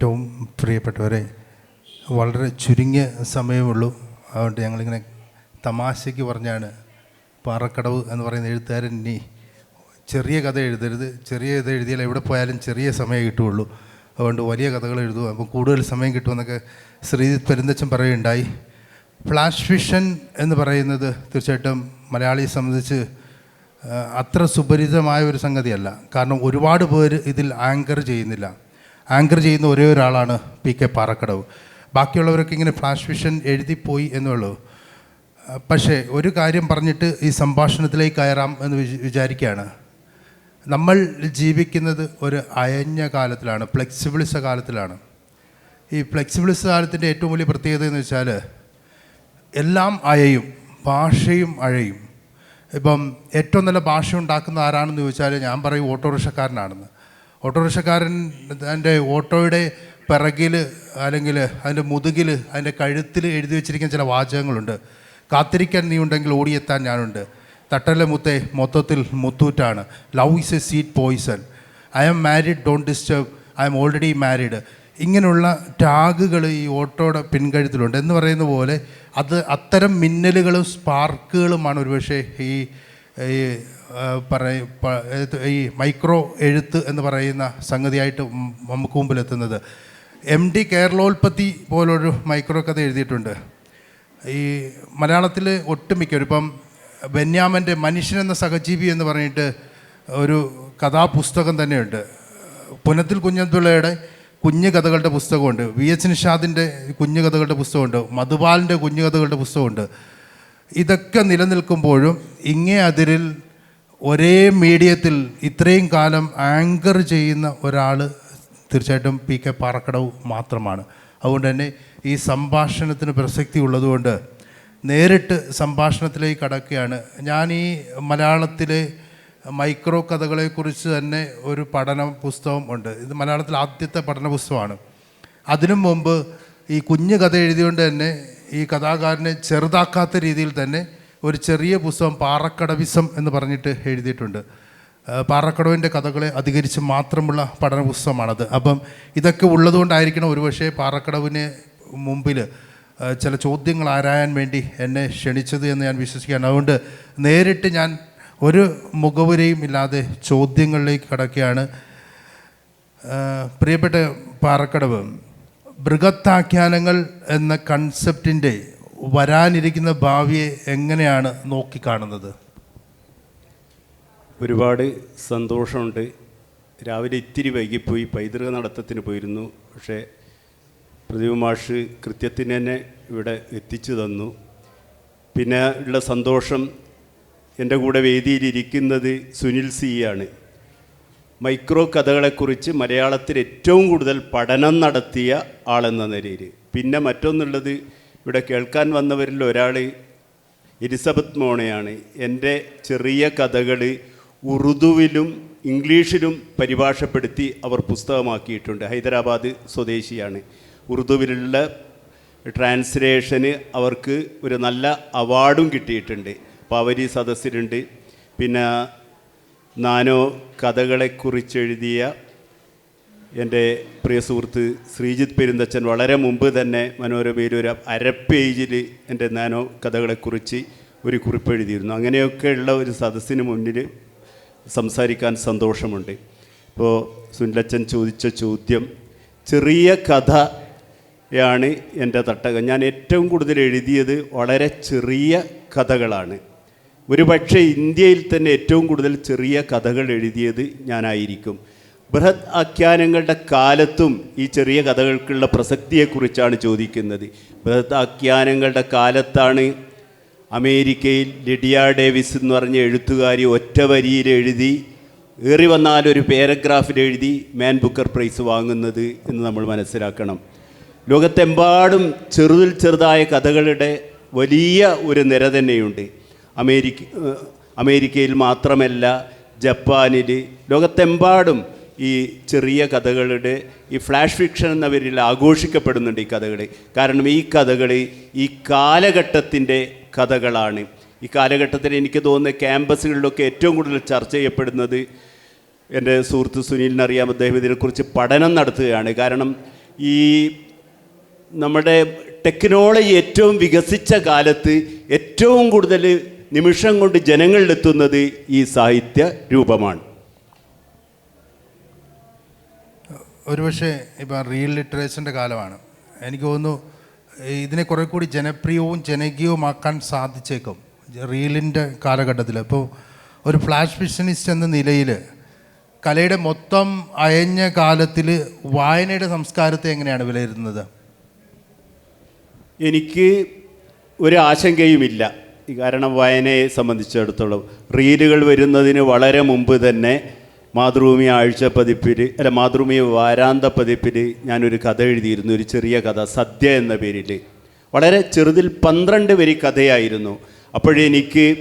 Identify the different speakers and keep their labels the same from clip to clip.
Speaker 1: ഏറ്റവും പ്രിയപ്പെട്ടവരെ വളരെ ചുരുങ്ങിയ സമയമുള്ളൂ അതുകൊണ്ട് ഞങ്ങളിങ്ങനെ തമാശയ്ക്ക് പറഞ്ഞാണ് പാറക്കടവ് എന്ന് പറയുന്ന എഴുത്തുകാരൻ ഇനി ചെറിയ കഥ എഴുതരുത്. ചെറിയ കഥ എഴുതിയാൽ എവിടെ പോയാലും ചെറിയ സമയം കിട്ടുകയുള്ളൂ. അതുകൊണ്ട് വലിയ കഥകൾ എഴുതുക. അപ്പോൾ കൂടുതൽ സമയം കിട്ടുമെന്നൊക്കെ ശ്രീജിത്ത് പെരുന്തച്ചൻ പറയുകയുണ്ടായി. ഫ്ലാഷ് ഫിഷൻ എന്ന് പറയുന്നത് തീർച്ചയായിട്ടും മലയാളിയെ സംബന്ധിച്ച് അത്ര സുപരിചിതമായ ഒരു സംഗതിയല്ല. കാരണം ഒരുപാട് പേര് ഇതിൽ ആങ്കർ ചെയ്യുന്നില്ല. ആങ്കർ ചെയ്യുന്ന ഒരേ ഒരാളാണ് പി കെ പാറക്കടവ്. ബാക്കിയുള്ളവരൊക്കെ ഇങ്ങനെ ഫ്ലാഷ് വിഷൻ എഴുതിപ്പോയി എന്നുള്ളൂ പക്ഷേ ഒരു കാര്യം പറഞ്ഞിട്ട് ഈ സംഭാഷണത്തിലേക്ക് കയറാം എന്ന് വിച- വിചാരിക്കുകയാണ്. നമ്മൾ ജീവിക്കുന്നത് ഒരു അയഞ്ഞ കാലത്തിലാണ് ഫ്ലെക്സിബിളിസ കാലത്തിലാണ്. ഈ ഫ്ലെക്സിബിളിസ കാലത്തിന്റെ ഏറ്റവും വലിയ പ്രത്യേകത എന്ന് വെച്ചാൽ എല്ലാം അയയും ഭാഷയും അഴയും. ഇപ്പം ഏറ്റവും നല്ല ഭാഷ ഉണ്ടാക്കുന്ന ആരാണെന്ന് ചോദിച്ചാൽ ഞാൻ പറയും ഓട്ടോറിക്ഷക്കാരനാണെന്ന്. ഓട്ടോറിക്ഷക്കാരൻ എന്റെ ഓട്ടോയുടെ പിറകിൽ അല്ലെങ്കിൽ അതിന്റെ മുതുകിൽ അതിന്റെ കഴുത്തിൽ എഴുതി വെച്ചിരിക്കുന്ന ചില വാചകങ്ങളുണ്ട്. കാത്തിരിക്കാൻ നീ ഉണ്ടെങ്കിൽ ഓടിയെത്താൻ ഞാനുണ്ട്. തട്ടലെ മുത്തെ മൊത്തത്തിൽ മുത്തൂറ്റാണ്. Love is a sweet poison I am married don't disturb I am already married ഇങ്ങനെയുള്ള ടാഗുകൾ ഈ ഓട്ടോയുടെ പിൻകഴുത്തിലുണ്ട്. എന്ന് പറയുന്ന പോലെ അത് അത്തരം മിന്നലുകളും സ്പാർക്കുകളുമാണ് ഒരുപക്ഷെ ഈ ഈ പറയ ഈ മൈക്രോ എഴുത്ത് എന്ന് പറയുന്ന സംഗതിയായിട്ട് നമുക്ക് മുമ്പിലെത്തുന്നത്. എം ഡി കേരളോൽപ്പത്തി പോലൊരു മൈക്രോ കഥ എഴുതിയിട്ടുണ്ട്. ഈ മലയാളത്തിൽ ഒട്ടുമിക്കവരും ഇപ്പം ബെന്യാമന്റെ മനുഷ്യൻ എന്ന സഹജീവി എന്ന് പറഞ്ഞിട്ട് ഒരു കഥാപുസ്തകം തന്നെയുണ്ട്. പുനത്തിൽ കുഞ്ഞന്തുള്ളയുടെ കുഞ്ഞു കഥകളുടെ പുസ്തകമുണ്ട്. വി എച്ച് നിഷാദിന്റെ കുഞ്ഞു കഥകളുടെ പുസ്തകമുണ്ട്. മധുപാലിന്റെ കുഞ്ഞു കഥകളുടെ പുസ്തകമുണ്ട്. ഇതൊക്കെ നിലനിൽക്കുമ്പോഴും ഇങ്ങേ അതിരിൽ ഒരേ മീഡിയത്തിൽ ഇത്രയും കാലം ആങ്കർ ചെയ്യുന്ന ഒരാൾ തീർച്ചയായിട്ടും പി കെ പാറക്കടവ് മാത്രമാണ്. അതുകൊണ്ട് തന്നെ ഈ സംഭാഷണത്തിന് പ്രസക്തി ഉള്ളതുകൊണ്ട് നേരിട്ട് സംഭാഷണത്തിലേക്ക് കടക്കുകയാണ്. ഞാൻ ഈ മലയാളത്തിലെ മൈക്രോ കഥകളെക്കുറിച്ച് തന്നെ ഒരു പഠന പുസ്തകം ഉണ്ട്. ഇത് മലയാളത്തിലെ ആദ്യത്തെ പഠന പുസ്തകമാണ്. അതിനു മുമ്പ് ഈ കുഞ്ഞു കഥ എഴുതിയുകൊണ്ട് തന്നെ ഈ കഥാകാരനെ ചെറുതാക്കാത്ത രീതിയിൽ തന്നെ ഒരു ചെറിയ പുസ്തകം പാറക്കടവിസം എന്ന് പറഞ്ഞിട്ട് എഴുതിയിട്ടുണ്ട്. പാറക്കടവിന്റെ കഥകളെ അധികരിച്ച് മാത്രമുള്ള പഠന പുസ്തകമാണത്. അപ്പം ഇതൊക്കെ ഉള്ളതുകൊണ്ടായിരിക്കണം ഒരുപക്ഷെ പാറക്കടവിന് മുമ്പിൽ ചില ചോദ്യങ്ങൾ ആരായാൻ വേണ്ടി എന്നെ ക്ഷണിച്ചത് എന്ന് ഞാൻ വിശ്വസിക്കുകയാണ്. അതുകൊണ്ട് നേരിട്ട് ഞാൻ ഒരു മുഖവുരയും ഇല്ലാതെ ചോദ്യങ്ങളിലേക്ക് കടക്കുകയാണ്. പ്രിയപ്പെട്ട പാറക്കടവ് ബൃഹത്താഖ്യാനങ്ങൾ എന്ന കൺസെപ്റ്റിന്റെ വരാനിരിക്കുന്ന ഭാവിയെ എങ്ങനെയാണ് നോക്കിക്കാണുന്നത്?
Speaker 2: ഒരുപാട് സന്തോഷമുണ്ട്. രാവിലെ ഇത്തിരി വൈകിപ്പോയി. പൈതൃക നടത്തത്തിന് പോയിരുന്നു. പക്ഷേ പ്രതിഭ മാഷ് കൃത്യത്തിന് തന്നെ ഇവിടെ എത്തിച്ചു തന്നു. പിന്നെ ഉള്ള സന്തോഷം എന്റെ കൂടെ വേദിയിലിരിക്കുന്നത് സുനിൽ സി ആണ്. മൈക്രോ കഥകളെക്കുറിച്ച് മലയാളത്തിൽ ഏറ്റവും കൂടുതൽ പഠനം നടത്തിയ ആളെന്ന നിലയിൽ. പിന്നെ മറ്റൊന്നുള്ളത് ഇവിടെ കേൾക്കാൻ വന്നവരിൽ ഒരാൾ എലിസബത്ത് മോണയാണ്. എന്റെ ചെറിയ കഥകൾ ഉറുദുവിലും ഇംഗ്ലീഷിലും പരിഭാഷപ്പെടുത്തി അവർ പുസ്തകമാക്കിയിട്ടുണ്ട്. ഹൈദരാബാദ് സ്വദേശിയാണ്. ഉറുദുവിലുള്ള ട്രാൻസ്ലേഷന് അവർക്ക് ഒരു നല്ല അവാർഡും കിട്ടിയിട്ടുണ്ട്. അപ്പോൾ അവർ ഈ സദസ്സിലുണ്ട്. പിന്നെ നാനോ കഥകളെക്കുറിച്ച് എഴുതിയ എന്റെ പ്രിയ സുഹൃത്ത് ശ്രീജിത്ത് പെരുന്തച്ചൻ വളരെ മുമ്പ് തന്നെ മനോരമയിൽ ഒരു അര എന്റെ നാനോ കഥകളെക്കുറിച്ച് ഒരു കുറിപ്പ് എഴുതിയിരുന്നു അങ്ങനെയൊക്കെയുള്ള ഒരു സദസ്സിന് മുന്നിൽ സംസാരിക്കാൻ സന്തോഷമുണ്ട്. ഇപ്പോൾ സുനിലച്ചൻ ചോദിച്ച ചോദ്യം ചെറിയ കഥയാണ് എന്റെ തട്ടകം. ഞാൻ ഏറ്റവും കൂടുതൽ എഴുതിയത് വളരെ ചെറിയ കഥകളാണ്. ഒരു പക്ഷേ ഇന്ത്യയിൽ തന്നെ ഏറ്റവും കൂടുതൽ ചെറിയ കഥകൾ എഴുതിയത് ഞാനായിരിക്കും. ബൃഹത് ആഖ്യാനങ്ങളുടെ കാലത്തും ഈ ചെറിയ കഥകൾക്കുള്ള പ്രസക്തിയെക്കുറിച്ചാണ് ചോദിക്കുന്നത്. ബൃഹത് ആഖ്യാനങ്ങളുടെ കാലത്താണ് അമേരിക്കയിൽ ലിഡിയ ഡേവിസ് എന്ന് പറഞ്ഞ എഴുത്തുകാരി ഒറ്റ വരിയിൽ എഴുതി ഏറി വന്നാൽ ഒരു പാരഗ്രാഫിൽ എഴുതി മാൻ ബുക്കർ പ്രൈസ് വാങ്ങുന്നത് എന്ന് നമ്മൾ മനസ്സിലാക്കണം. ലോകത്തെമ്പാടും ചെറുതിൽ ചെറുതായ കഥകളുടെ വലിയ ഒരു നിര തന്നെയുണ്ട്. അമേരിക്ക അമേരിക്കയിൽ മാത്രമല്ല ജപ്പാനിൽ ലോകത്തെമ്പാടും ഈ ചെറിയ കഥകളുടെ ഈ ഫ്ലാഷ് ഫിക്ഷൻ എന്ന പേരിൽ ആഘോഷിക്കപ്പെടുന്നുണ്ട് ഈ കഥകൾ കാരണം ഈ കഥകൾ ഈ കാലഘട്ടത്തിന്റെ കഥകളാണ്. ഈ കാലഘട്ടത്തിൽ എനിക്ക് തോന്നുന്ന ക്യാമ്പസുകളിലൊക്കെ ഏറ്റവും കൂടുതൽ ചർച്ച ചെയ്യപ്പെടുന്നത് എന്റെ സുഹൃത്ത് സുനിലിനറിയാം അദ്ദേഹം ഇതിനെക്കുറിച്ച് പഠനം നടത്തുകയാണ്. കാരണം ഈ നമ്മുടെ ടെക്നോളജി ഏറ്റവും വികസിച്ച കാലത്ത് ഏറ്റവും കൂടുതൽ നിമിഷം കൊണ്ട് ജനങ്ങളിലെത്തുന്നത് ഈ സാഹിത്യ രൂപമാണ്.
Speaker 1: ഒരുപക്ഷെ ഇപ്പം റിയൽ ലിറ്ററേച്ചറിന്റെ കാലമാണ്. എനിക്ക് തോന്നുന്നു ഇതിനെ കുറെ കൂടി ജനപ്രിയവും ജനകീയവുമാക്കാൻ സാധിച്ചേക്കും റീലിന്റെ കാലഘട്ടത്തിൽ. ഇപ്പോൾ ഒരു ഫ്ലാഷ് ഫിഷനിസ്റ്റ് എന്ന നിലയിൽ കലയുടെ മൊത്തം അയഞ്ഞ കാലത്തിൽ വായനയുടെ സംസ്കാരത്തെ എങ്ങനെയാണ് വിലയിരുത്തുന്നത്?
Speaker 2: എനിക്ക് ഒരു ആശങ്കയുമില്ല കാരണം വായനയെ സംബന്ധിച്ചിടത്തോളം റീലുകൾ വരുന്നതിന് വളരെ മുമ്പ് തന്നെ മാതൃഭൂമി ആഴ്ച പതിപ്പിൽ അല്ല മാതൃഭൂമി വാരാന്ത പതിപ്പിൽ ഞാനൊരു കഥ എഴുതിയിരുന്നു ഒരു ചെറിയ കഥ സദ്യ എന്ന പേരിൽ. വളരെ ചെറുതിൽ പന്ത്രണ്ട് വരി കഥയായിരുന്നു. അപ്പോഴെനിക്ക്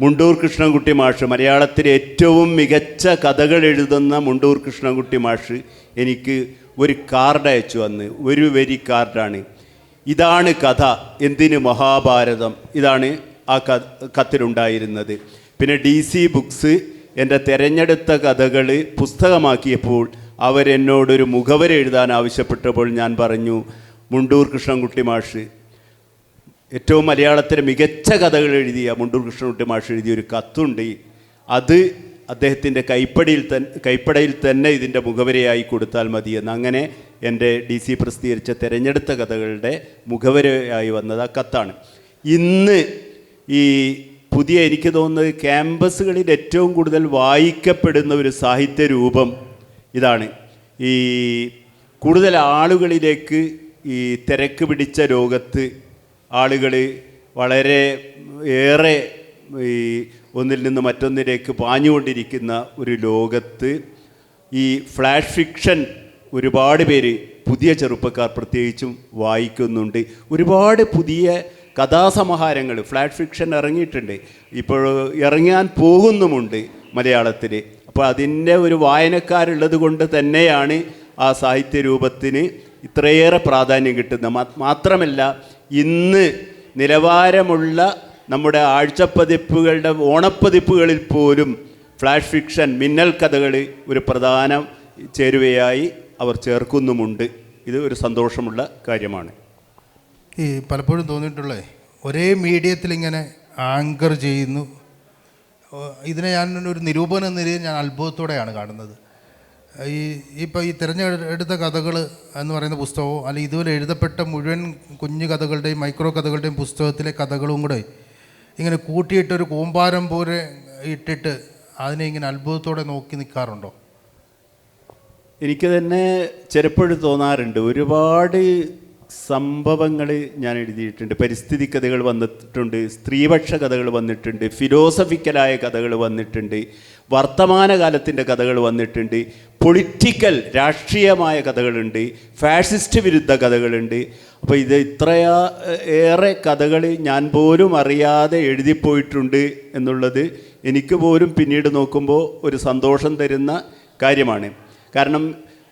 Speaker 2: മുണ്ടൂർ കൃഷ്ണൻകുട്ടി മാഷ് മലയാളത്തിലെ ഏറ്റവും മികച്ച കഥകൾ എഴുതുന്ന മുണ്ടൂർ കൃഷ്ണൻകുട്ടി മാഷ് എനിക്ക് ഒരു കാർഡ് അയച്ചു വന്ന് ഒരു വരി കാർഡാണ്. ഇതാണ് കഥ എന്തിന് മഹാഭാരതം? ഇതാണ് ആ കത്തിലുണ്ടായിരുന്നത്. പിന്നെ ഡി സി ബുക്സ് എന്റെ തിരഞ്ഞെടുത്ത കഥകൾ പുസ്തകമാക്കിയപ്പോൾ അവരെന്നോടൊരു മുഖവര എഴുതാൻ ആവശ്യപ്പെട്ടപ്പോൾ ഞാൻ പറഞ്ഞു മുണ്ടൂർ കൃഷ്ണൻകുട്ടി മാഷ് ഏറ്റവും മലയാളത്തിലെ മികച്ച കഥകൾ എഴുതിയ മുണ്ടൂർ കൃഷ്ണൻകുട്ടി മാഷ് എഴുതിയ ഒരു കത്തുണ്ട്. അത് അദ്ദേഹത്തിന്റെ കൈപ്പടിയിൽ തന്നെ കൈപ്പടയിൽ തന്നെ ഇതിന്റെ മുഖവരയായി കൊടുത്താൽ മതിയെന്ന്. അങ്ങനെ എന്റെ ഡി സി പ്രസിദ്ധീകരിച്ച തിരഞ്ഞെടുത്ത കഥകളുടെ മുഖവരയായി വന്നത് ആ കത്താണ്. ഇന്ന് ഈ പുതിയ എനിക്ക് തോന്നുന്നത് ക്യാമ്പസുകളിൽ ഏറ്റവും കൂടുതൽ വായിക്കപ്പെടുന്ന ഒരു സാഹിത്യ രൂപം ഇതാണ്. ഈ കൂടുതൽ ആളുകളിലേക്ക് ഈ തിരക്ക് പിടിച്ച ലോകത്ത് ആളുകൾ വളരെ ഏറെ ഈ ഒന്നിൽ നിന്ന് മറ്റൊന്നിലേക്ക് പാഞ്ഞുകൊണ്ടിരിക്കുന്ന ഒരു ലോകത്ത് ഈ ഫ്ലാഷ് ഫിക്ഷൻ ഒരുപാട് പേര് പുതിയ ചെറുപ്പക്കാർ പ്രത്യേകിച്ചും വായിക്കുന്നുണ്ട്. ഒരുപാട് പുതിയ കഥാസമാഹാരങ്ങൾ ഫ്ലാറ്റ് ഫിക്ഷൻ ഇറങ്ങിയിട്ടുണ്ട്. ഇപ്പോൾ ഇറങ്ങാൻ പോകുന്നുമുണ്ട് മലയാളത്തിൽ അപ്പോൾ അതിന്റെ ഒരു വായനക്കാരുള്ളത് കൊണ്ട് തന്നെയാണ് ആ സാഹിത്യ രൂപത്തിന് ഇത്രയേറെ പ്രാധാന്യം കിട്ടുന്നത്. മാത്രമല്ല ഇന്ന് നിലവാരമുള്ള നമ്മുടെ ആഴ്ചപ്പതിപ്പുകളുടെ ഓണപ്പതിപ്പുകളിൽ പോലും ഫ്ലാഷ് ഫിക്ഷൻ മിന്നൽ കഥകൾ ഒരു പ്രധാന ചേരുവയായി അവർ ചേർക്കുന്നുമുണ്ട്. ഇത് ഒരു സന്തോഷമുള്ള കാര്യമാണ്.
Speaker 1: ഈ പലപ്പോഴും തോന്നിയിട്ടുള്ളേ ഒരേ മീഡിയത്തിൽ ഇങ്ങനെ ആങ്കർ ചെയ്യുന്നു. ഇതിനെ ഞാൻ ഒരു നിരൂപണ എന്ന നിലയിൽ ഞാൻ അത്ഭുതത്തോടെയാണ് കാണുന്നത്. ഈ ഇപ്പോൾ ഈ തിരഞ്ഞെടുത്ത കഥകൾ എന്ന് പറയുന്ന പുസ്തകവും അല്ലെങ്കിൽ ഇതുപോലെ എഴുതപ്പെട്ട മുഴുവൻ കുഞ്ഞു കഥകളുടെയും മൈക്രോ കഥകളുടെയും പുസ്തകത്തിലെ കഥകളും കൂടെ ഇങ്ങനെ കൂട്ടിയിട്ടൊരു കൂമ്പാരം പോലെ ഇട്ടിട്ട് അതിനെ ഇങ്ങനെ അത്ഭുതത്തോടെ നോക്കി നിൽക്കാറുണ്ടോ?
Speaker 2: എനിക്ക് തന്നെ ചിലപ്പോഴും തോന്നാറുണ്ട്. ഒരുപാട് സംഭവങ്ങൾ ഞാൻ എഴുതിയിട്ടുണ്ട്. പരിസ്ഥിതി കഥകൾ വന്നിട്ടുണ്ട് സ്ത്രീപക്ഷ കഥകൾ വന്നിട്ടുണ്ട് ഫിലോസഫിക്കലായ കഥകൾ വന്നിട്ടുണ്ട് വർത്തമാനകാലത്തിന്റെ കഥകൾ വന്നിട്ടുണ്ട് പൊളിറ്റിക്കൽ രാഷ്ട്രീയമായ കഥകളുണ്ട് ഫാഷിസ്റ്റ് വിരുദ്ധ കഥകളുണ്ട്. അപ്പോൾ ഇത് ഇത്രയാ ഏറെ കഥകൾ ഞാൻ പോലും അറിയാതെ എഴുതിപ്പോയിട്ടുണ്ട് എന്നുള്ളത് എനിക്ക് പോലും പിന്നീട് നോക്കുമ്പോൾ ഒരു സന്തോഷം തരുന്ന കാര്യമാണ്. കാരണം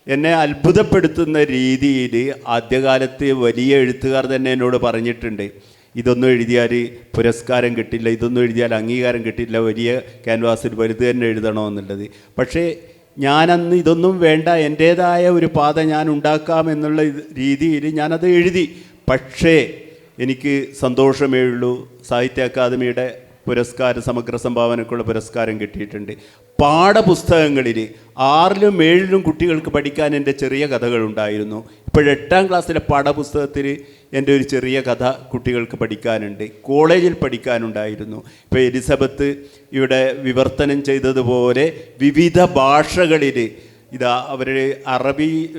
Speaker 2: എന്നെ അത്ഭുതപ്പെടുത്തുന്ന രീതിയിൽ ആദ്യകാലത്ത് വലിയ എഴുത്തുകാർ തന്നെ എന്നോട് പറഞ്ഞിട്ടുണ്ട്. ഇതൊന്നും എഴുതിയാൽ പുരസ്കാരം കിട്ടില്ല ഇതൊന്നും എഴുതിയാൽ അംഗീകാരം കിട്ടില്ല വലിയ ക്യാൻവാസിൽ വലുത് തന്നെ എഴുതണമെന്നുള്ളത്. പക്ഷേ ഞാനന്ന് ഇതൊന്നും വേണ്ട എന്റേതായ ഒരു പാത ഞാൻ ഉണ്ടാക്കാം എന്നുള്ള രീതിയിൽ ഞാനത് എഴുതി. പക്ഷേ എനിക്ക് സന്തോഷമേ ഉള്ളൂ. സാഹിത്യ അക്കാദമിയുടെ പുരസ്കാരം സമഗ്ര സംഭാവനക്കുള്ള പുരസ്കാരം കിട്ടിയിട്ടുണ്ട്. പാഠപുസ്തകങ്ങളിൽ ആറിലും ഏഴിലും കുട്ടികൾക്ക് പഠിക്കാൻ എന്റെ ചെറിയ കഥകളുണ്ടായിരുന്നു. ഇപ്പോഴെട്ടാം ക്ലാസ്സിലെ പാഠപുസ്തകത്തിൽ എന്റെ ഒരു ചെറിയ കഥ കുട്ടികൾക്ക് പഠിക്കാനുണ്ട്. കോളേജിൽ പഠിക്കാനുണ്ടായിരുന്നു. ഇപ്പോൾ എലിസബത്ത് ഇവിടെ വിവർത്തനം ചെയ്തതുപോലെ വിവിധ ഭാഷകളിൽ ഇതാ അവർ അറബി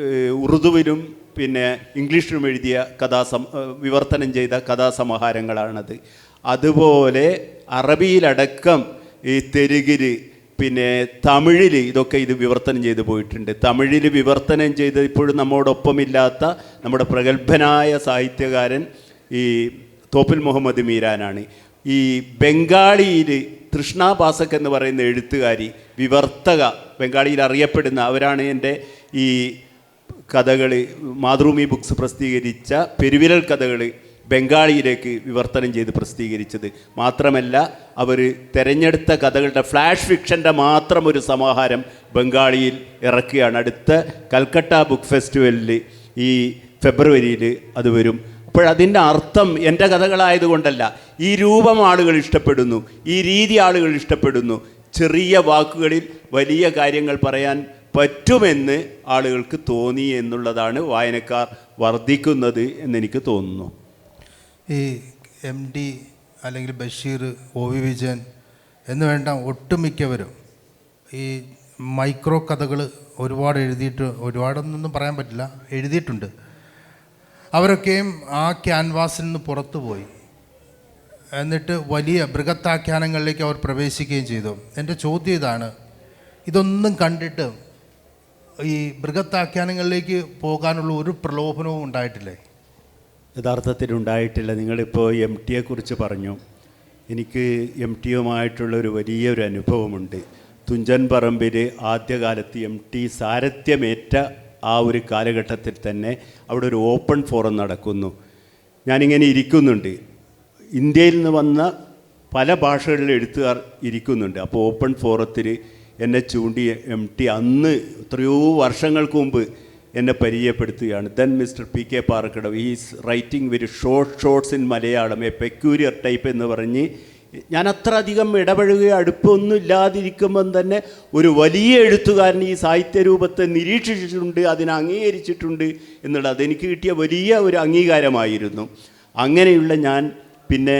Speaker 2: ഉറുദുവിലും പിന്നെ ഇംഗ്ലീഷിലും എഴുതിയ കഥാസം വിവർത്തനം ചെയ്ത കഥാസമാഹാരങ്ങളാണത്. അതുപോലെ അറബിയിലടക്കം ഈ തെലുങ്കിൽ പിന്നെ തമിഴിൽ ഇതൊക്കെ ഇത് വിവർത്തനം ചെയ്ത് പോയിട്ടുണ്ട്. തമിഴിൽ വിവർത്തനം ചെയ്ത് ഇപ്പോഴും നമ്മോടൊപ്പമില്ലാത്ത നമ്മുടെ പ്രഗത്ഭനായ സാഹിത്യകാരൻ ഈ തോപ്പിൽ മുഹമ്മദ് മീരാനാണ്. ഈ ബംഗാളിയിൽ തൃഷ്ണ പാസക് എന്ന് പറയുന്ന എഴുത്തുകാരി വിവർത്തക ബംഗാളിയിൽ അറിയപ്പെടുന്ന അവരാണ് എന്റെ ഈ കഥകൾ മാതൃഭൂമി ബുക്സ് പ്രസിദ്ധീകരിച്ച പെരുവിരൽ കഥകൾ ബംഗാളിയിലേക്ക് വിവർത്തനം ചെയ്ത് പ്രസിദ്ധീകരിച്ചത്. മാത്രമല്ല അവർ തിരഞ്ഞെടുത്ത കഥകളുടെ ഫ്ലാഷ് ഫിക്ഷന്റെ മാത്രം ഒരു സമാഹാരം ബംഗാളിയിൽ ഇറക്കുകയാണ്. അടുത്ത കൽക്കട്ട ബുക്ക് ഫെസ്റ്റിവലിൽ ഈ ഫെബ്രുവരിയിൽ അത് വരും. അപ്പോഴതിന്റെ അർത്ഥം എന്റെ കഥകളായതുകൊണ്ടല്ല. ഈ രൂപം ആളുകൾ ഇഷ്ടപ്പെടുന്നു ഈ രീതി ആളുകൾ ഇഷ്ടപ്പെടുന്നു. ചെറിയ വാക്കുകളിൽ വലിയ കാര്യങ്ങൾ പറയാൻ പറ്റുമെന്ന് ആളുകൾക്ക് തോന്നി എന്നുള്ളതാണ് വായനക്കാർ വർദ്ധിക്കുന്നത് എന്നെനിക്ക് തോന്നുന്നു.
Speaker 1: ഈ എം ഡി അല്ലെങ്കിൽ ബഷീർ ഒ വി വിജയൻ എന്ന് വേണ്ട ഒട്ടുമിക്കവരും ഈ മൈക്രോ കഥകൾ ഒരുപാട് എഴുതിയിട്ട് ഒരുപാടൊന്നും പറയാൻ പറ്റില്ല എഴുതിയിട്ടുണ്ട്. അവരൊക്കെയും ആ ക്യാൻവാസിൽ നിന്ന് പുറത്തു പോയി. എന്നിട്ട് വലിയ ബൃഹത്താഖ്യാനങ്ങളിലേക്ക് അവർ പ്രവേശിക്കുകയും ചെയ്തു. എന്റെ ചോദ്യം ഇതാണ് ഇതൊന്നും കണ്ടിട്ട് ഈ ബൃഹത്താഖ്യാനങ്ങളിലേക്ക് പോകാനുള്ള ഒരു പ്രലോഭനവും ഉണ്ടായിട്ടില്ലേ?
Speaker 2: യഥാർത്ഥത്തിൽ ഉണ്ടായിട്ടില്ല. നിങ്ങളിപ്പോൾ എം ടിയെക്കുറിച്ച് പറഞ്ഞു. എനിക്ക് എം ടിയുമായിട്ടുള്ള ഒരു വലിയൊരു അനുഭവമുണ്ട്. തുഞ്ചൻ പറമ്പിൽ ആദ്യകാലത്ത് എം ടി സാരഥ്യമേറ്റ ആ ഒരു കാലഘട്ടത്തിൽ തന്നെ അവിടെ ഒരു ഓപ്പൺ ഫോറം നടക്കുന്നു. ഞാനിങ്ങനെ ഇരിക്കുന്നുണ്ട്. ഇന്ത്യയിൽ നിന്ന് വന്ന പല ഭാഷകളിലെ എഴുത്തുകാർ ഇരിക്കുന്നുണ്ട്. അപ്പോൾ ഓപ്പൺ ഫോറത്തിൽ എന്നെ ചൂണ്ടി എം ടി അന്ന് എത്രയോ വർഷങ്ങൾക്ക് മുമ്പ് എന്നെ പരിചയപ്പെടുത്തുകയാണ്. Then mister P K Parakkadavu is writing very short shorts in Malayalam a peculiar type എന്ന് പറഞ്ഞ് ഞാൻ അത്ര അധികം ഇടപഴകുകയോ അടുപ്പമൊന്നും ഇല്ലാതിരിക്കുമ്പം തന്നെ ഒരു വലിയ എഴുത്തുകാരൻ ഈ സാഹിത്യ രൂപത്തെ നിരീക്ഷിച്ചിട്ടുണ്ട് അതിനെ അംഗീകരിച്ചിട്ടുണ്ട് എന്നുള്ളത് എനിക്ക് കിട്ടിയ വലിയ ഒരു അംഗീകാരമായിരുന്നു. അങ്ങനെയുള്ള ഞാൻ പിന്നെ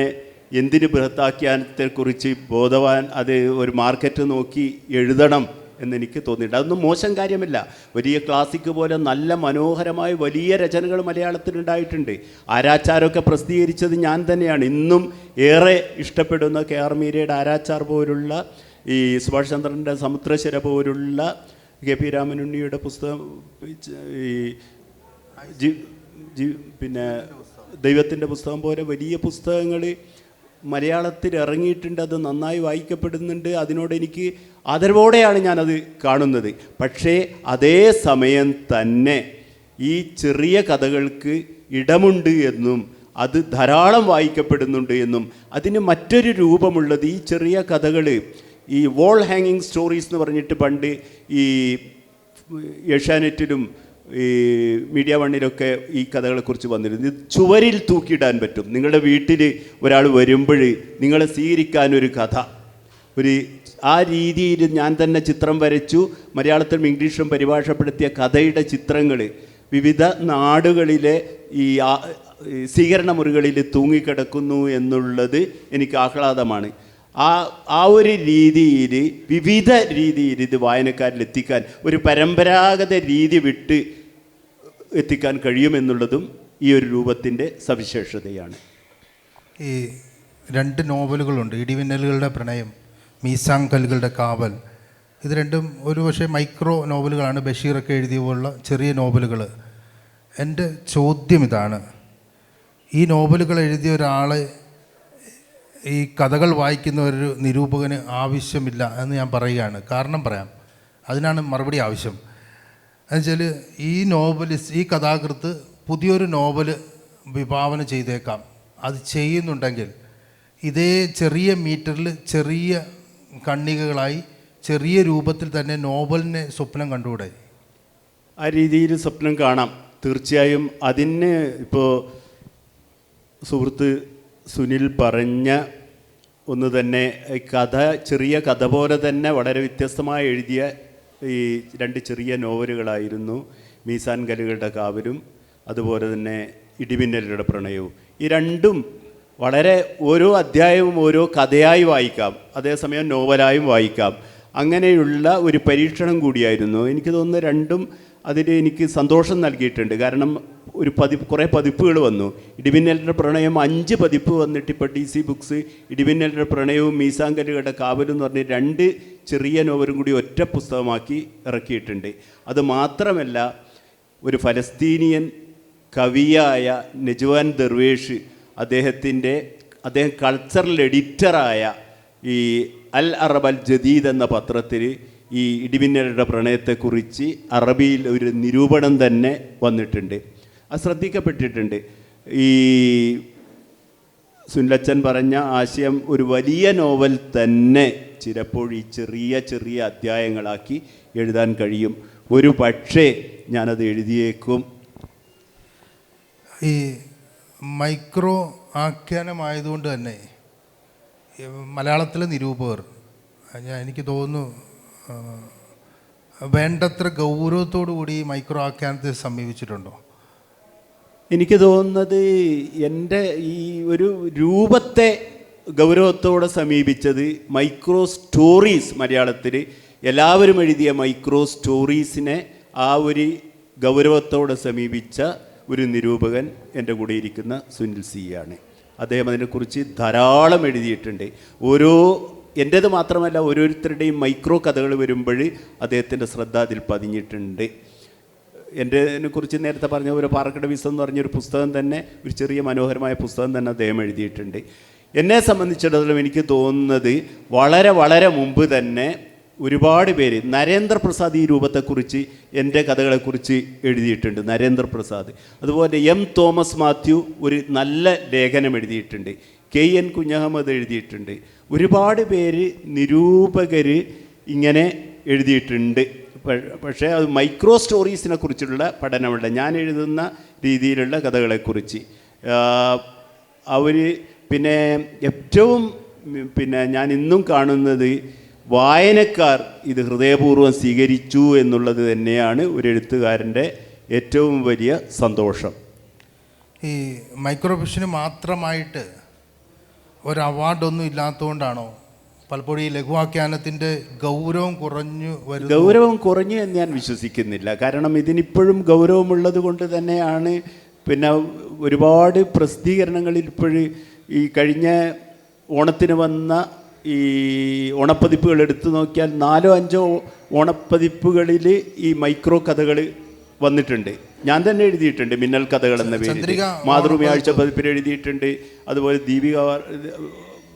Speaker 2: എന്തിന് ബൃഹത്താഖ്യാനത്തെക്കുറിച്ച് ബോധവാൻ അത് ഒരു മാർക്കറ്റ് നോക്കി എഴുതണം എന്നെനിക്ക് തോന്നിയിട്ടുണ്ട്. അതൊന്നും മോശം കാര്യമല്ല. വലിയ ക്ലാസിക് പോലെ നല്ല മനോഹരമായ വലിയ രചനകൾ മലയാളത്തിലുണ്ടായിട്ടുണ്ട് ആരാച്ചാരൊക്കെ പ്രസിദ്ധീകരിച്ചത് ഞാൻ തന്നെയാണ്. ഇന്നും ഏറെ ഇഷ്ടപ്പെടുന്ന കെ ആർ മീരയുടെ ആരാച്ചാർ പോലുള്ള ഈ സുഭാഷ് ചന്ദ്രന്റെ സമുദ്രശിര പോലുള്ള കെ പി രാമനുണ്ണിയുടെ പുസ്തകം ഈ ജി- പിന്നെ ദൈവത്തിന്റെ പുസ്തകം പോലെ വലിയ പുസ്തകങ്ങൾ മലയാളത്തിൽ ഇറങ്ങിയിട്ടുണ്ട് അത് നന്നായി വായിക്കപ്പെടുന്നുണ്ട്. അതിനോട് എനിക്ക് ആദരവോടെയാണ് ഞാനത് കാണുന്നത്. പക്ഷേ അതേ സമയം തന്നെ ഈ ചെറിയ കഥകൾക്ക് ഇടമുണ്ട് എന്നും അത് ധാരാളം വായിക്കപ്പെടുന്നുണ്ട് എന്നും അതിന് മറ്റൊരു രൂപമുള്ളത് ഈ ചെറിയ കഥകൾ ഈ വോൾ ഹാങ്ങിങ് സ്റ്റോറീസ് എന്ന് പറഞ്ഞിട്ട് പണ്ട് ഈ ഏഷ്യാനെറ്റിലും ഈ മീഡിയ വണ്ണിലൊക്കെ ഈ കഥകളെക്കുറിച്ച് വന്നിരുന്നു. ഇത് ചുവരിൽ തൂക്കിയിടാൻ പറ്റും. നിങ്ങളുടെ വീട്ടിൽ ഒരാൾ വരുമ്പോൾ നിങ്ങളെ സ്വീകരിക്കാൻ ഒരു കഥ. ഒരു ആ രീതിയിൽ ഞാൻ തന്നെ ചിത്രം വരച്ചു. മലയാളത്തിലും ഇംഗ്ലീഷിലും പരിഭാഷപ്പെടുത്തിയ കഥയുടെ ചിത്രങ്ങൾ വിവിധ നാടുകളിലെ ഈ സ്വീകരണ മുറികളിൽ തൂങ്ങിക്കിടക്കുന്നു എന്നുള്ളത് എനിക്ക് ആഹ്ലാദമാണ്. ആ ആ ഒരു രീതിയിൽ വിവിധ രീതിയിൽ ഇത് വായനക്കാരിൽ എത്തിക്കാൻ ഒരു പരമ്പരാഗത രീതി വിട്ട് എത്തിക്കാൻ കഴിയുമെന്നുള്ളതും ഈ ഒരു രൂപത്തിന്റെ സവിശേഷതയാണ്.
Speaker 1: ഈ രണ്ട് നോവലുകളുണ്ട് ഇടിമിന്നലുകളുടെ പ്രണയം മീസാങ്കലുകളുടെ കാവൽ. ഇത് രണ്ടും ഒരു പക്ഷേ മൈക്രോ നോവലുകളാണ്. ബഷീറൊക്കെ എഴുതിയ പോലുള്ള ചെറിയ നോവലുകൾ എന്റെ ചോദ്യം ഇതാണ്. ഈ നോവലുകൾ എഴുതിയ ഒരാളെ ഈ കഥകൾ വായിക്കുന്ന ഒരു നിരൂപകന് ആവശ്യമില്ല എന്ന് ഞാൻ പറയുകയാണ്. കാരണം പറയാം അതിനാണ് മറുപടി ആവശ്യം. എന്നുവെച്ചാൽ ഈ നോവലിസ്റ്റ് ഈ കഥാകൃത്ത് പുതിയൊരു നോവൽ വിഭാവന ചെയ്തേക്കാം. അത് ചെയ്യുന്നുണ്ടെങ്കിൽ ഇതേ ചെറിയ മീറ്ററിൽ ചെറിയ കണ്ണികകളായി ചെറിയ രൂപത്തിൽ തന്നെ നോവലിനെ സ്വപ്നം കണ്ടുകൂടെ?
Speaker 2: ആ രീതിയിൽ സ്വപ്നം കാണാം. തീർച്ചയായും അതിന് ഇപ്പോൾ സുഹൃത്ത് സുനിൽ പറഞ്ഞ ഒന്ന് തന്നെ കഥ ചെറിയ കഥ പോലെ തന്നെ വളരെ വ്യത്യസ്തമായി എഴുതിയ ഈ രണ്ട് ചെറിയ നോവലുകളായിരുന്നു മീസാൻ കലുകളുടെ കാവലും അതുപോലെ തന്നെ ഇടിമിന്നലുടെ പ്രണയവും. ഈ രണ്ടും വളരെ ഓരോ അധ്യായവും ഓരോ കഥയായി വായിക്കാം. അതേസമയം നോവലായും വായിക്കാം. അങ്ങനെയുള്ള ഒരു പരീക്ഷണം കൂടിയായിരുന്നു. എനിക്ക് തോന്നുന്നു രണ്ടും അതിൽ എനിക്ക് സന്തോഷം നൽകിയിട്ടുണ്ട്. കാരണം ഒരു പതിപ്പ് കുറേ പതിപ്പുകൾ വന്നു. ഇടിമിന്നലിന്റെ പ്രണയം അഞ്ച് പതിപ്പ് വന്നിട്ട് ഇപ്പോൾ ഡി സി ബുക്സ് ഇടിമിന്നലിന്റെ പ്രണയവും മീസാങ്കലുകളുടെ കാവലും എന്ന് പറഞ്ഞ് രണ്ട് ചെറിയ നോവലും കൂടി ഒറ്റ പുസ്തകമാക്കി ഇറക്കിയിട്ടുണ്ട്. അത് മാത്രമല്ല ഒരു ഫലസ്തീനിയൻ കവിയായ നജുവാൻ ദർവേഷ് അദ്ദേഹത്തിന്റെ അദ്ദേഹം കൾച്ചറൽ എഡിറ്ററായ ഈ അൽ അറബ് അൽ ജദീദ് എന്ന പത്രത്തിൽ ഈ ഇടിമിന്നലുടെ പ്രണയത്തെക്കുറിച്ച് അറബിയിൽ ഒരു നിരൂപണം തന്നെ വന്നിട്ടുണ്ട്. അത് ശ്രദ്ധിക്കപ്പെട്ടിട്ടുണ്ട്. ഈ സുനിലച്ചൻ പറഞ്ഞ ആശയം ഒരു വലിയ നോവൽ തന്നെ ചിലപ്പോൾ ഈ ചെറിയ ചെറിയ അധ്യായങ്ങളാക്കി എഴുതാൻ കഴിയും. ഒരു പക്ഷേ ഞാനത് എഴുതിയേക്കും.
Speaker 1: ഈ മൈക്രോ ആഖ്യാനമായതുകൊണ്ട് തന്നെ മലയാളത്തിലെ നിരൂപകർ ഞാൻ എനിക്ക് തോന്നുന്നു വേണ്ടത്ര ഗൗരവത്തോടു കൂടി മൈക്രോ ആഖ്യാനത്തെ സമീപിച്ചിട്ടുണ്ടോ?
Speaker 2: എനിക്ക് തോന്നുന്നത് എന്റെ ഈ ഒരു രൂപത്തെ ഗൗരവത്തോടെ സമീപിച്ചത് മൈക്രോ സ്റ്റോറീസ് മലയാളത്തിൽ എല്ലാവരും എഴുതിയ മൈക്രോ സ്റ്റോറീസിനെ ആ ഒരു ഗൗരവത്തോടെ സമീപിച്ച ഒരു നിരൂപകൻ എന്റെ കൂടെ ഇരിക്കുന്ന സുനിൽ സി ആണ്. അദ്ദേഹം അതിനെക്കുറിച്ച് ധാരാളം എഴുതിയിട്ടുണ്ട്. ഓരോ എന്റേത് മാത്രമല്ല ഓരോരുത്തരുടെയും മൈക്രോ കഥകൾ വരുമ്പോൾ അദ്ദേഹത്തിന്റെ ശ്രദ്ധ അതിൽ പതിഞ്ഞിട്ടുണ്ട്. എന്റെ കുറിച്ച് നേരത്തെ പറഞ്ഞ ഒരു പാറക്കട വിസം എന്ന് പറഞ്ഞൊരു പുസ്തകം തന്നെ ഒരു ചെറിയ മനോഹരമായ പുസ്തകം തന്നെ അദ്ദേഹം എഴുതിയിട്ടുണ്ട്. എന്നെ സംബന്ധിച്ചിടത്തോളം എനിക്ക് തോന്നുന്നത് വളരെ വളരെ മുമ്പ് തന്നെ ഒരുപാട് പേര് നരേന്ദ്രപ്രസാദ് ഈ രൂപത്തെക്കുറിച്ച് എന്റെ കഥകളെക്കുറിച്ച് എഴുതിയിട്ടുണ്ട് നരേന്ദ്രപ്രസാദ് അതുപോലെ എം തോമസ് മാത്യു ഒരു നല്ല ലേഖനം എഴുതിയിട്ടുണ്ട് കെ എൻ കുഞ്ഞഹമ്മദ് എഴുതിയിട്ടുണ്ട്. ഒരുപാട് പേര് നിരൂപകർ ഇങ്ങനെ എഴുതിയിട്ടുണ്ട്. പക്ഷേ അത് മൈക്രോ സ്റ്റോറീസിനെ കുറിച്ചുള്ള പഠനമുണ്ട് ഞാൻ എഴുതുന്ന രീതിയിലുള്ള കഥകളെക്കുറിച്ച്. അവർ പിന്നെ ഏറ്റവും പിന്നെ ഞാൻ ഇന്നും കാണുന്നത് വായനക്കാർ ഇത് ഹൃദയപൂർവം സ്വീകരിച്ചു എന്നുള്ളത് തന്നെയാണ് ഒരു എഴുത്തുകാരന്റെ ഏറ്റവും വലിയ സന്തോഷം.
Speaker 1: ഈ മൈക്രോ ഫിഷന് മാത്രമായിട്ട് ഒരു അവാർഡൊന്നും ഇല്ലാത്തതുകൊണ്ടാണോ പലപ്പോഴും ഈ ലഘുവാഖ്യാനത്തിന്റെ ഗൗരവം കുറഞ്ഞു വരുന്നു.
Speaker 2: ഗൗരവം കുറഞ്ഞു എന്ന് ഞാൻ വിശ്വസിക്കുന്നില്ല. കാരണം ഇതിനിപ്പോഴും ഗൗരവമുള്ളത് കൊണ്ട് തന്നെയാണ് പിന്നെ ഒരുപാട് പ്രസിദ്ധീകരണങ്ങളിൽ ഇപ്പോഴും ഈ കഴിഞ്ഞ ഓണത്തിന് വന്ന ഈ ഓണപ്പതിപ്പുകൾ എടുത്തു നോക്കിയാൽ നാലോ അഞ്ചോ ഓണപ്പതിപ്പുകളിൽ ഈ മൈക്രോ കഥകൾ വന്നിട്ടുണ്ട്. ഞാൻ തന്നെ എഴുതിയിട്ടുണ്ട് മിന്നൽ കഥകൾ എന്ന മാതൃഭൂമി ആഴ്ച പതിപ്പിൽ എഴുതിയിട്ടുണ്ട്. അതുപോലെ ദീപിക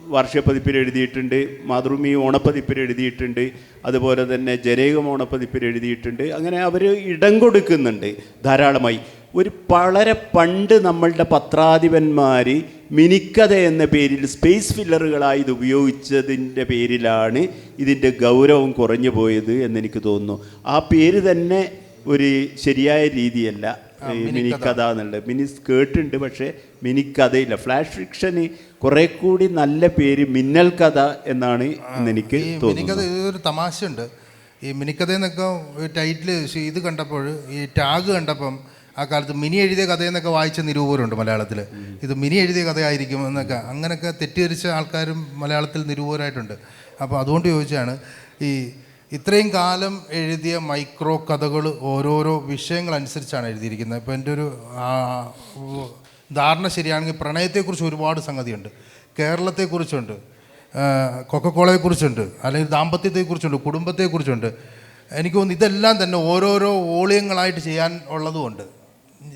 Speaker 2: വാർ- വാർഷിക എഴുതിയിട്ടുണ്ട് മാതൃഭൂമി ഓണപ്പതിപ്പിൽ എഴുതിയിട്ടുണ്ട് അതുപോലെ തന്നെ ജനേകം ഓണപ്പതിപ്പിൽ എഴുതിയിട്ടുണ്ട് അങ്ങനെ അവർ ഇടം കൊടുക്കുന്നുണ്ട് ധാരാളമായി. ഒരു വളരെ പണ്ട് നമ്മളുടെ പത്രാധിപന്മാർ മിനിക്കഥ എന്ന പേരിൽ സ്പേസ് ഫില്ലറുകളായി ഇത് ഉപയോഗിച്ചതിന്റെ പേരിലാണ് ഇതിന്റെ ഗൗരവം കുറഞ്ഞു പോയത് എന്നെനിക്ക് തോന്നുന്നു. ആ പേര് തന്നെ ഒരു ശരിയായ രീതിയല്ല മിനിക്കഥ. എന്നുള്ളത്. മിനി കേട്ടിട്ടുണ്ട് പക്ഷേ മിനിക്കഥയില്ല. ഫ്ലാഷ് ഫിക്ഷന് കുറെ കൂടി നല്ല പേര് മിന്നൽ കഥ എന്നാണ്
Speaker 1: എനിക്ക്
Speaker 2: തോന്നുന്നത്.
Speaker 1: ഇതൊരു തമാശയുണ്ട്. ഈ മിനിക്കഥ എന്നൊക്കെ ടൈറ്റിൽ ഇത് കണ്ടപ്പോൾ ഈ ടാഗ് കണ്ടപ്പം ആ കാലത്ത് മിനി എഴുതിയ കഥയെന്നൊക്കെ വായിച്ച നിരൂപകരുണ്ട് മലയാളത്തിൽ ഇത് മിനി എഴുതിയ കഥയായിരിക്കും എന്നൊക്കെ. അങ്ങനെയൊക്കെ തെറ്റിദ്ധരിച്ച ആൾക്കാരും മലയാളത്തിൽ നിരൂപരായിട്ടുണ്ട് അപ്പോൾ അതുകൊണ്ട് ചോദിച്ചാണ് ഈ ഇത്രയും കാലം എഴുതിയ മൈക്രോ കഥകൾ ഓരോരോ വിഷയങ്ങളനുസരിച്ചാണ് എഴുതിയിരിക്കുന്നത്. ഇപ്പോൾ എന്റെ ഒരു ധാരണ ശരിയാണെങ്കിൽ പ്രണയത്തെക്കുറിച്ച് ഒരുപാട് സംഗതിയുണ്ട്. കേരളത്തെക്കുറിച്ചുണ്ട്. കൊക്കക്കോളയെക്കുറിച്ചുണ്ട്. അല്ലെങ്കിൽ ദാമ്പത്യത്തെക്കുറിച്ചുണ്ട് കുടുംബത്തെക്കുറിച്ചുണ്ട്. എനിക്ക് തോന്നുന്നു ഇതെല്ലാം തന്നെ ഓരോരോ വോളിയങ്ങളായിട്ട് ചെയ്യാൻ ഉള്ളതുകൊണ്ട്.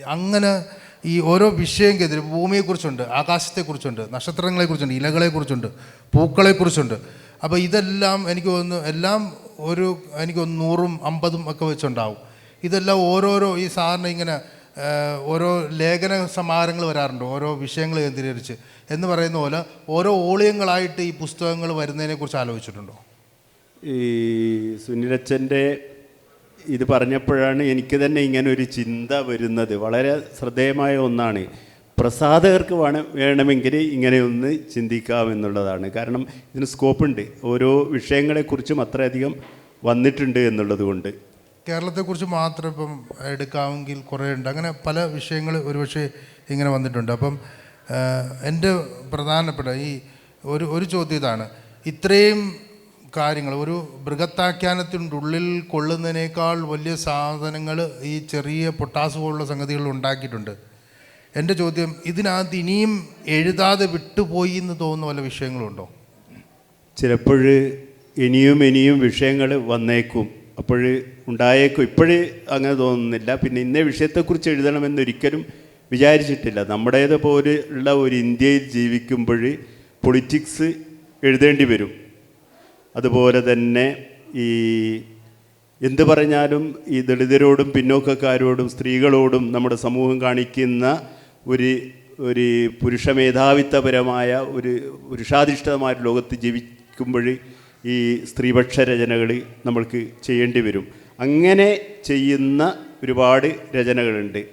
Speaker 1: അങ്ങനെ ഈ ഓരോ വിഷയക്കെതിരെ ഭൂമിയെക്കുറിച്ചുണ്ട് ആകാശത്തെക്കുറിച്ചുണ്ട് നക്ഷത്രങ്ങളെക്കുറിച്ചുണ്ട് ഇലകളെക്കുറിച്ചുണ്ട് പൂക്കളെക്കുറിച്ചുണ്ട്. അപ്പോൾ ഇതെല്ലാം എനിക്ക് തോന്നുന്നു എല്ലാം ഒരു എനിക്ക് നൂറും അമ്പതും ഒക്കെ വെച്ചുണ്ടാവും. ഇതെല്ലാം ഓരോരോ ഈ സാറിന് ഇങ്ങനെ ഓരോ ലേഖന സമാഹാരങ്ങൾ വരാറുണ്ട് ഓരോ വിഷയങ്ങൾ കേന്ദ്രീകരിച്ച്. എന്ന് പറയുന്ന പോലെ ഓരോ ഓളിയങ്ങളായിട്ട് ഈ പുസ്തകങ്ങൾ വരുന്നതിനെക്കുറിച്ച് ആലോചിച്ചിട്ടുണ്ടോ?
Speaker 2: ഈ സുനിലച്ചന്റെ ഇത് പറഞ്ഞപ്പോഴാണ് എനിക്ക് തന്നെ ഇങ്ങനെ ഒരു ചിന്ത വരുന്നത്. വളരെ ശ്രദ്ധേയമായ ഒന്നാണ്. പ്രസാധകർക്ക് വേണം വേണമെങ്കിൽ ഇങ്ങനെ ഒന്ന് ചിന്തിക്കാമെന്നുള്ളതാണ് കാരണം ഇതിന് സ്കോപ്പുണ്ട് ഓരോ വിഷയങ്ങളെക്കുറിച്ചും അത്രയധികം വന്നിട്ടുണ്ട് എന്നുള്ളത് കൊണ്ട്.
Speaker 1: കേരളത്തെക്കുറിച്ച് മാത്രം ഇപ്പം എടുക്കാമെങ്കിൽ കുറേ ഉണ്ട്. അങ്ങനെ പല വിഷയങ്ങൾ ഒരുപക്ഷെ ഇങ്ങനെ വന്നിട്ടുണ്ട്. അപ്പം എന്റെ പ്രധാനപ്പെട്ട ഈ ഒരു ഒരു ചോദ്യം ഇതാണ്. ഇത്രയും കാര്യങ്ങൾ ഒരു ബൃഹത്താഖ്യാനത്തിന്റെ ഉള്ളിൽ കൊള്ളുന്നതിനേക്കാൾ വലിയ സാധനങ്ങൾ ഈ ചെറിയ പൊട്ടാസ് പോലുള്ള സംഗതികൾ ഉണ്ടാക്കിയിട്ടുണ്ട്. എന്റെ ചോദ്യം ഇതിനകത്ത് ഇനിയും എഴുതാതെ വിട്ടുപോയി എന്ന് തോന്നുന്ന വല്ല വിഷയങ്ങളുണ്ടോ?
Speaker 2: ചിലപ്പോൾ ഇനിയും ഇനിയും വിഷയങ്ങൾ വന്നേക്കും. അപ്പോൾ ഉണ്ടായേക്കും. ഇപ്പോഴേ അങ്ങനെ തോന്നുന്നില്ല. പിന്നെ ഇന്ന വിഷയത്തെക്കുറിച്ച് എഴുതണമെന്നൊരിക്കലും വിചാരിച്ചിട്ടില്ല. നമ്മുടേത് പോലുള്ള ഒരു ഇന്ത്യയിൽ ജീവിക്കുമ്പോൾ പൊളിറ്റിക്സ് എഴുതേണ്ടി വരും. അതുപോലെ തന്നെ ഈ എന്ത് പറഞ്ഞാലും ഈ ദളിതരോടും പിന്നോക്കക്കാരോടും സ്ത്രീകളോടും നമ്മുടെ സമൂഹം കാണിക്കുന്ന ഒരു ഒരു പുരുഷ മേധാവിത്വപരമായ ഒരു പുരുഷാധിഷ്ഠിതമായ ലോകത്ത് ജീവിക്കുമ്പോൾ ഈ സ്ത്രീപക്ഷ രചനകൾ നമ്മൾക്ക് ചെയ്യേണ്ടി വരും. അങ്ങനെ ചെയ്യുന്ന ഒരുപാട് രചനകളുണ്ട്.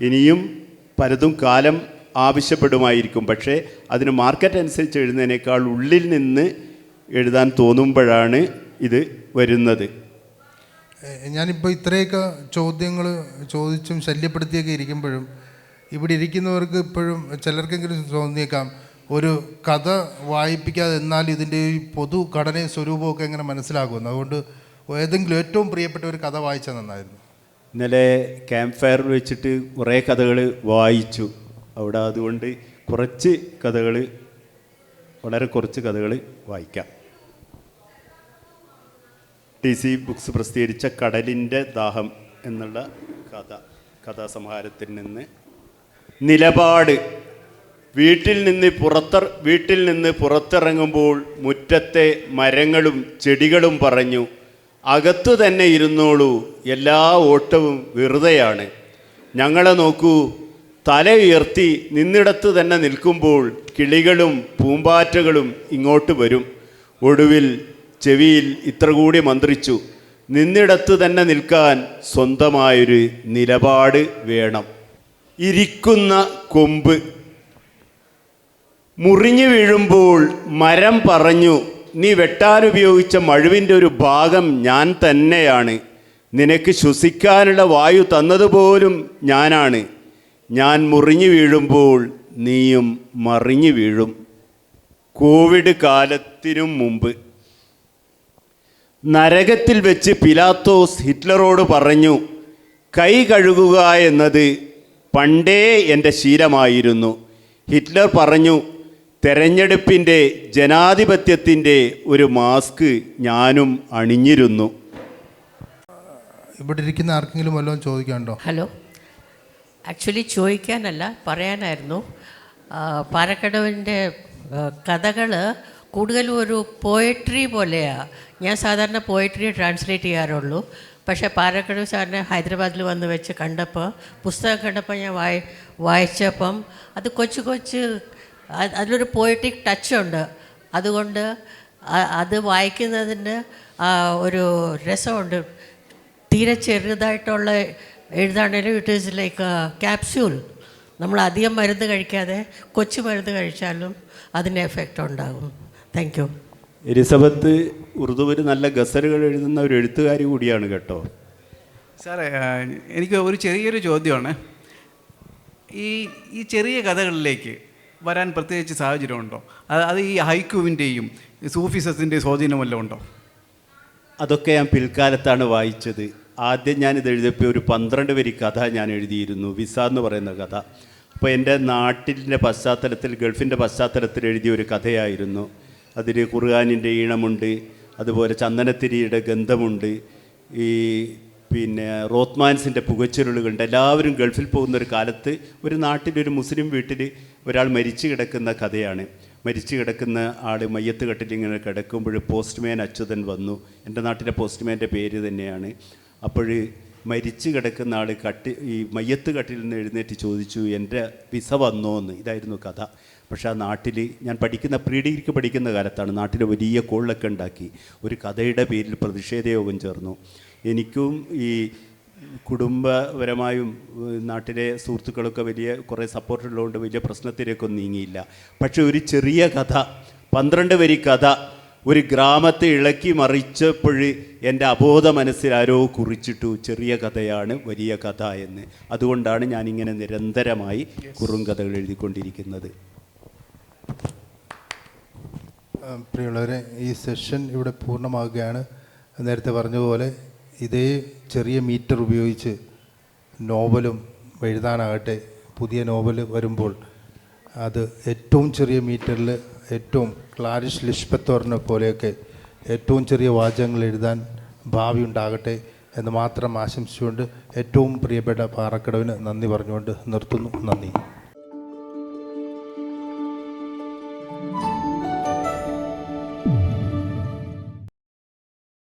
Speaker 2: ഇനിയും പലതും കാലം ആവശ്യപ്പെടുമായിരിക്കും. പക്ഷേ അതിന് മാർക്കറ്റ് അനുസരിച്ച് എഴുതുന്നതിനേക്കാൾ ഉള്ളിൽ നിന്ന് എഴുതാൻ തോന്നുമ്പോഴാണ് ഇത് വരുന്നത്.
Speaker 1: ഞാനിപ്പോൾ ഇത്രയൊക്കെ ചോദ്യങ്ങൾ ചോദിച്ചും ശല്യപ്പെടുത്തിയൊക്കെ ഇരിക്കുമ്പോഴും ഇവിടെ ഇരിക്കുന്നവർക്ക് ഇപ്പോഴും ചിലർക്കെങ്കിലും തോന്നിയേക്കാം. ഒരു കഥ വായിപ്പിക്കാതെ എന്നാൽ ഇതിന്റെ ഈ പൊതു ഘടനയും സ്വരൂപമൊക്കെ എങ്ങനെ മനസ്സിലാകുമെന്ന്. അതുകൊണ്ട് ഏതെങ്കിലും ഏറ്റവും പ്രിയപ്പെട്ട ഒരു കഥ വായിച്ചാൽ നന്നായിരുന്നു.
Speaker 2: ഇന്നലെ ക്യാമ്പ് ഫയറിൽ വെച്ചിട്ട് കുറേ കഥകൾ വായിച്ചു. അവിടെ അതുകൊണ്ട് കുറച്ച് കഥകൾ വളരെ കുറച്ച് കഥകൾ വായിക്കാം. ടി സി ബുക്സ് പ്രസിദ്ധീകരിച്ച കടലിന്റെ ദാഹം എന്നുള്ള കഥ കഥാസംഹാരത്തിൽ നിന്ന്. നിലപാട് വീട്ടിൽ നിന്ന് പുറത്തർ വീട്ടിൽ നിന്ന് പുറത്തിറങ്ങുമ്പോൾ മുറ്റത്തെ മരങ്ങളും ചെടികളും പറഞ്ഞു അകത്തു തന്നെ ഇരുന്നോളൂ എല്ലാ ഓട്ടവും വെറുതെയാണ്. ഞങ്ങളെ നോക്കൂ തല ഉയർത്തി നിന്നിടത്ത് തന്നെ നിൽക്കുമ്പോൾ കിളികളും പൂമ്പാറ്റകളും ഇങ്ങോട്ട് വരും. ഒടുവിൽ ചെവിയിൽ ഇത്ര കൂടി മന്ത്രിച്ചു നിന്നിടത്ത് തന്നെ നിൽക്കാൻ സ്വന്തമായൊരു നിലപാട് വേണം. ഇരിക്കുന്ന കൊമ്പ് മുറിഞ്ഞു വീഴുമ്പോൾ മരം പറഞ്ഞു നീ വെട്ടാൻ ഉപയോഗിച്ച മഴുവിന്റെ ഒരു ഭാഗം ഞാൻ തന്നെയാണ്. നിനക്ക് ശ്വസിക്കാനുള്ള വായു തന്നതുപോലും ഞാനാണ്. ഞാൻ മുറിഞ്ഞു വീഴുമ്പോൾ നീയും മറിഞ്ഞു വീഴും. കോവിഡ് കാലത്തിനും മുമ്പ്. നരകത്തിൽ വെച്ച് പിലാത്തോസ് ഹിറ്റ്ലറോട് പറഞ്ഞു കൈ കഴുകുക എന്നത് പണ്ടേ എന്റെ ശീലമായിരുന്നു. ഹിറ്റ്ലർ പറഞ്ഞു തെരഞ്ഞെടുപ്പിന്റെ ജനാധിപത്യത്തിന്റെ ഒരു മാസ്ക് ഞാനും അണിഞ്ഞിരുന്നു.
Speaker 1: ഇവിടെ ഇരിക്കുന്ന ആർക്കെങ്കിലും വല്ലതും ചോദിക്കാനുണ്ടോ?
Speaker 3: ഹലോ. ആക്ച്വലി ചോദിക്കാനല്ല പറയാനായിരുന്നു. പാലക്കടവിന്റെ കഥകൾ കൂടുതലും ഒരു പോയട്രി പോലെയാണ് ഞാൻ സാധാരണ പോയട്രി ട്രാൻസ്ലേറ്റ് ചെയ്യാറുള്ളൂ. പക്ഷേ പാലക്കടവ് സാറിനെ ഹൈദരാബാദിൽ വന്ന് വെച്ച് കണ്ടപ്പോൾ പുസ്തകം കണ്ടപ്പോൾ ഞാൻ വായി വായിച്ചപ്പം അത് കൊച്ചു കൊച്ചു അതിലൊരു പോയറ്റിക് ടച്ച് ഉണ്ട്. അതുകൊണ്ട് അത് വായിക്കുന്നതിന് ഒരു രസമുണ്ട്. തീരെ ചെറുതായിട്ടുള്ള എഴുതാണേലും ഇറ്റ് ഈസ് ലൈക്ക് ക്യാപ്സ്യൂൾ നമ്മൾ അധികം മരുന്ന് കഴിക്കാതെ കൊച്ചു മരുന്ന് കഴിച്ചാലും അതിന് എഫക്റ്റ് ഉണ്ടാകും. താങ്ക് യു
Speaker 2: എലിസബത്ത് ഉറുദുവിൽ നല്ല ഗസലുകൾ എഴുതുന്ന ഒരു എഴുത്തുകാരി കൂടിയാണ് കേട്ടോ.
Speaker 4: സാറേ എനിക്ക് ഒരു ചെറിയൊരു ചോദ്യമാണ്. ഈ ഈ ചെറിയ കഥകളിലേക്ക് വരാൻ പ്രത്യേകിച്ച് സാഹചര്യമുണ്ടോ? അത് അത് ഈ ഹൈക്കുവിന്റെയും സൂഫിസസിന്റെയും സ്വാധീനം ഉണ്ടോ?
Speaker 2: അതൊക്കെ ഞാൻ പിൽക്കാലത്താണ് വായിച്ചത്. ആദ്യം ഞാനിത് എഴുതിയപ്പോൾ ഒരു പന്ത്രണ്ട് വരി കഥ ഞാൻ എഴുതിയിരുന്നു. വിസ എന്ന് പറയുന്ന കഥ. അപ്പോൾ എന്റെ നാട്ടിന്റെ പശ്ചാത്തലത്തിൽ ഗൾഫിന്റെ പശ്ചാത്തലത്തിൽ എഴുതിയ ഒരു കഥയായിരുന്നു. അതിൽ ഖുർആാനിന്റെ ഈണമുണ്ട് അതുപോലെ ചന്ദനത്തിരിയുടെ ഗന്ധമുണ്ട് ഈ പിന്നെ റോത്മാൻസിന്റെ പുകച്ചുരുളുകളുണ്ട് എല്ലാവരും ഗൾഫിൽ പോകുന്ന ഒരു കാലത്ത് ഒരു നാട്ടിലൊരു മുസ്ലിം വീട്ടിൽ ഒരാൾ മരിച്ചു കിടക്കുന്ന കഥയാണ്. മരിച്ചു കിടക്കുന്ന ആൾ മയ്യത്ത് കെട്ടിലിങ്ങനെ കിടക്കുമ്പോൾ പോസ്റ്റ്മാൻ അച്യുതൻ വന്നു. എന്റെ നാട്ടിലെ പോസ്റ്റ്മാന്റെ പേര് തന്നെയാണ്. അപ്പോൾ മരിച്ചു കിടക്കുന്ന ആൾ കട്ടി ഈ മയ്യത്ത് കട്ടിൽ നിന്ന് എഴുന്നേറ്റ് ചോദിച്ചു എന്റെ വിസ വന്നോ എന്ന് ഇതായിരുന്നു കഥ. പക്ഷേ ആ നാട്ടിൽ ഞാൻ പഠിക്കുന്ന പ്രീ ഡിഗ്രിക്ക് പഠിക്കുന്ന കാലത്താണ് നാട്ടിൽ വലിയ കോളിലൊക്കെ ഉണ്ടാക്കി. ഒരു കഥയുടെ പേരിൽ പ്രതിഷേധ യോഗം ചേർന്നു. എനിക്കും ഈ കുടുംബപരമായും നാട്ടിലെ സുഹൃത്തുക്കളൊക്കെ വലിയ കുറേ സപ്പോർട്ടുള്ളതുകൊണ്ട് വലിയ പ്രശ്നത്തിലേക്കൊന്നും നീങ്ങിയില്ല. പക്ഷെ ഒരു ചെറിയ കഥ പന്ത്രണ്ട് വരി കഥ ഒരു ഗ്രാമത്തെ ഇളക്കി മറിച്ചപ്പോൾ എന്റെ അബോധ മനസ്സിൽ ആരോ കുറിച്ചിട്ടു ചെറിയ കഥയാണ് വലിയ കഥ എന്ന്. അതുകൊണ്ടാണ് ഞാനിങ്ങനെ നിരന്തരമായി കുറുങ്കഥകൾ എഴുതിക്കൊണ്ടിരിക്കുന്നത്.
Speaker 1: പ്രിയമുള്ളവരെ ഈ സെഷൻ ഇവിടെ പൂർണമാകുകയാണ് നേരത്തെ പറഞ്ഞതുപോലെ ഇതേ ചെറിയ മീറ്റർ ഉപയോഗിച്ച് നോവലും എഴുതാനാകട്ടെ. പുതിയ നോവൽ വരുമ്പോൾ അത് ഏറ്റവും ചെറിയ മീറ്ററിൽ ഏറ്റവും ക്ലാരിഷ് ലിഷ്പത്തോറിനെ പോലെയൊക്കെ ഏറ്റവും ചെറിയ വാചകങ്ങൾ എഴുതാൻ ഭാവി ഉണ്ടാകട്ടെ എന്ന് മാത്രം ആശംസിച്ചുകൊണ്ട് ഏറ്റവും പ്രിയപ്പെട്ട പാറക്കടവിന് നന്ദി പറഞ്ഞുകൊണ്ട് നിർത്തുന്നു. നന്ദി.